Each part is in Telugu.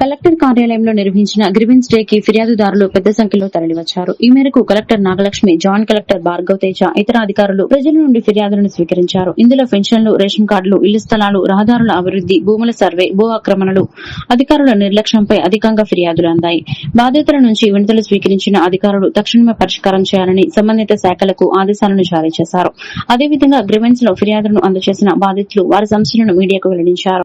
కలెక్టర్ కార్యాలయంలో నిర్వహించిన గ్రివెన్స్ డే కి ఫిర్యాదుదారులు పెద్ద సంఖ్యలో తరలివచ్చారు. ఈ మేరకు collector Nagalakshmi joint collector Bhargav Teja ఇతర అధికారులు ప్రజల నుండి ఫిర్యాదులను స్వీకరించారు. ఇందులో పెన్షన్లు రేషన్ కార్డులు ఇళ్ళ స్థలాలు రహదారుల అభివృద్ది భూముల సర్వే భూ ఆక్రమణలు అధికారుల నిర్లక్ష్యంపై అధికంగా ఫిర్యాదులు అందాయి. బాధితుల నుంచి వినతులు స్వీకరించిన అధికారులు తక్షణమే పరిష్కారం చేయాలని సంబంధిత శాఖలకు ఆదేశాలను జారీ చేశారు. అదేవిధంగా గ్రివెన్స్లో ఫిర్యాదులను అందజేసిన బాధితులు వారి సమస్యలను మీడియాకు వెల్లడించారు.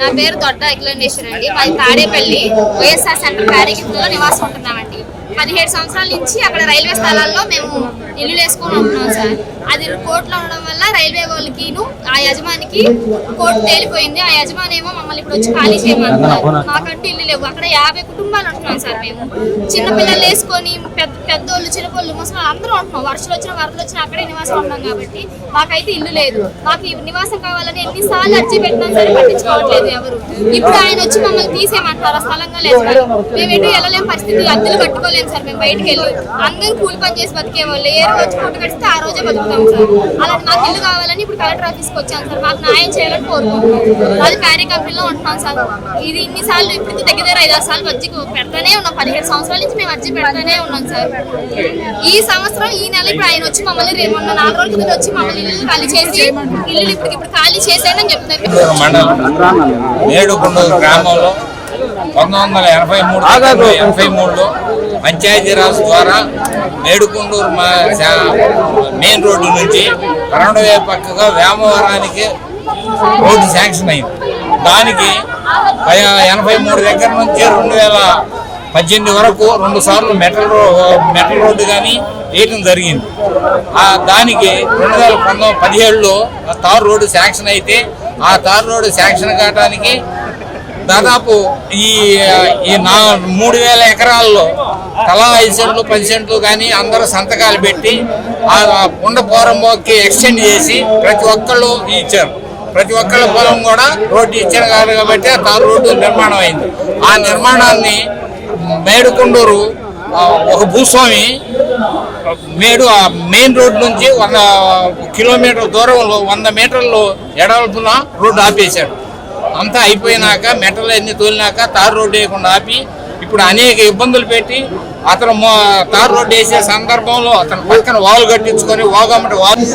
నా పేరు దొడ్డ అఖిలేశ్వర్ అండి. మాది తాడేపల్లి వైఎస్ఆర్ సెంటర్ ప్యారిగిట్లో నివాసం ఉంటున్నామండి. పదిహేడు సంవత్సరాల నుంచి అక్కడ రైల్వే స్థలాల్లో మేము ఇల్లు వేసుకొని ఉంటున్నాం సార్. అది కోర్టులో ఉండడం వల్ల రైల్వే వాళ్ళకి ఆ యజమానికి కోర్టు తేలిపోయింది. ఆ యజమాని ఏమో మమ్మల్ని ఇప్పుడు వచ్చి ఖాళీ చేయమంటున్నారు. మాకంటూ ఇల్లు లేవు. అక్కడ యాభై కుటుంబాలు ఉంటున్నాం సార్ మేము. చిన్న పిల్లలు వేసుకొని పెద్ద పెద్దోళ్ళు చిన్నపిల్లలు ముసలి అందరూ ఉంటున్నాం. వర్షాలు వచ్చిన వరదలు వచ్చినా అక్కడే నివాసం ఉన్నాం కాబట్టి మాకైతే ఇల్లు లేదు. మాకు నివాసం కావాలని ఎన్నిసార్లు అర్జీ పెట్టినా సరే పట్టించుకోవట్లేదు ఎవరు. ఇప్పుడు ఆయన వచ్చి మమ్మల్ని తీసేయమంటారు ఆ స్థలంగా లేదు మేము ఎటు వెళ్ళలేని పరిస్థితి అద్దెలు కట్టుకోలేము సార్. మేము బయటికి వెళ్ళి అందరూ కూలి పని చేసి బతికేవాళ్ళు. ఏ రోజు పూట కడిస్తే ఆ రోజే బతుకుతాం సార్. అలాంటి మాకు ఇల్లు కావాలని ఇప్పుడు కలెక్టర్ ఆఫీస్కి వచ్చాను సార్. మాకు న్యాయం చేయాలని కోరుకుంటున్నాం. అది ప్యారీ కంపెనీలో ఉంటున్నాం సార్. ఇది ఇన్నిసార్లు ఇప్పటికి దగ్గర దగ్గర ఐదు సార్లు అర్జీ పెడతానే ఉన్నాం. పదిహేడు సంవత్సరాల నుంచి మేము అర్జీ పెడతానే ఉన్నాం సార్. ఈ సంవత్సరం ఈ నెల ఇప్పుడు ఆయన వచ్చి మమ్మల్ని రేపు మొన్న నాలుగు రోజుల కింద వచ్చి మమ్మల్ని ఇల్లు ఖాళీ చేసి ఇల్లు ఇప్పుడు ఇప్పుడు ఖాళీ చేసేయండి అని చెప్తున్నారు గ్రామంలో పంతొమ్మిది వందల ఎనభై మూడు ఎనభై మూడులో పంచాయతీరాజ్ ద్వారా మేడుకొండూరు మా మెయిన్ రోడ్డు నుంచి కరణవే పక్కగా వ్యామవరానికి రోడ్డు శాంక్షన్ అయింది. దానికి ఎనభై మూడు దగ్గర నుంచి రెండు వేల పద్దెనిమిది వరకు రెండు సార్లు మెటల్ మెటల్ రోడ్డు కానీ వేయటం జరిగింది. దానికి రెండు వేల పంతొమ్మిది పదిహేడులో ఆ రోడ్డు శాంక్షన్ అయితే ఆ తార్ రోడ్డు శాంక్షన్ కావడానికి దాదాపు ఈ ఈ నా మూడు వేల ఎకరాల్లో తలా ఐదు సెంట్లు పది సెంట్లు కానీ అందరూ సంతకాలు పెట్టి ఆ ఉండ పోరంబోకి ఎక్స్టెండ్ చేసి ప్రతి ఒక్కళ్ళు ఇచ్చారు. ప్రతి ఒక్కళ్ళ పొలం కూడా రోడ్డు ఇచ్చారు కాదు కాబట్టి ఆ రోడ్డు నిర్మాణం అయింది. ఆ నిర్మాణాన్ని మేడుకొండూరు ఒక భూస్వామి మేడు ఆ మెయిన్ రోడ్ నుంచి వంద కిలోమీటర్ దూరంలో వంద మీటర్లు ఎడవలపున రోడ్డు ఆపేశాడు. అంతా అయిపోయినాక మెటల్ అన్ని తోలినాక తారు రోడ్డు వేయకుండా ఆపి ఇప్పుడు అనేక ఇబ్బందులు పెట్టి అతను తారు రోడ్డు వేసే సందర్భంలో అతను పక్కన వాల్ కట్టించుకొని వాగమ్మటి వాలు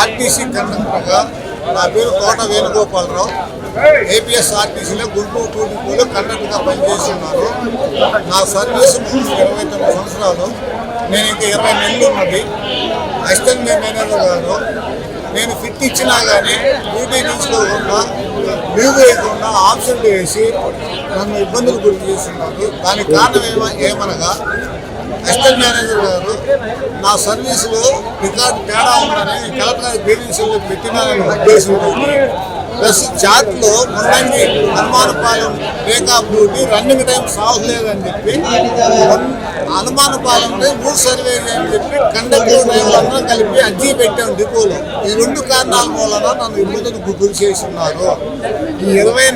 ఆర్టీసీ కండక్టర్గా నా పేరు కోట వేణుగోపాలరావు. ఏపీఎస్ ఆర్టీసీలో గుంటూరు టూడిపోలో కండక్టర్గా పనిచేస్తున్నాను నా సర్వీస్ ఇరవై తొమ్మిది సంవత్సరాలు. నేను ఇంకా ఇరవై నెలలు ఉన్నది. అసిస్టెంట్ మేనేజర్ గారు నేను ఫిట్ ఇచ్చినా కానీ డ్యూటీ తీసుకోకుండా లీవ్ వేయకుండా ఆప్షన్ వేసి నన్ను ఇబ్బందులు గురి చేస్తున్నారు. దానికి కారణం ఏమ ఏమనగా అసిస్టెంట్ మేనేజర్ గారు నా సర్వీసులో రికార్డు తేడా ఉందని కలెక్టర్ గ్రీవెన్సీలో పెట్టిన ఉద్దేశంతో ప్లస్ చాట్లో ముందంగి Hanumanapalem take off running time సాగలేదని చెప్పి హనుమానపాలెం మూడు సర్వే అని చెప్పి కండక్టర్ డ్రైవర్లందరూ కలిపి అర్జీ పెట్టాం డిపోలో. ఈ రెండు కారణాల మూలన నన్ను ఇబ్బందులు గురి చేస్తున్నారు. ఈ ఇరవై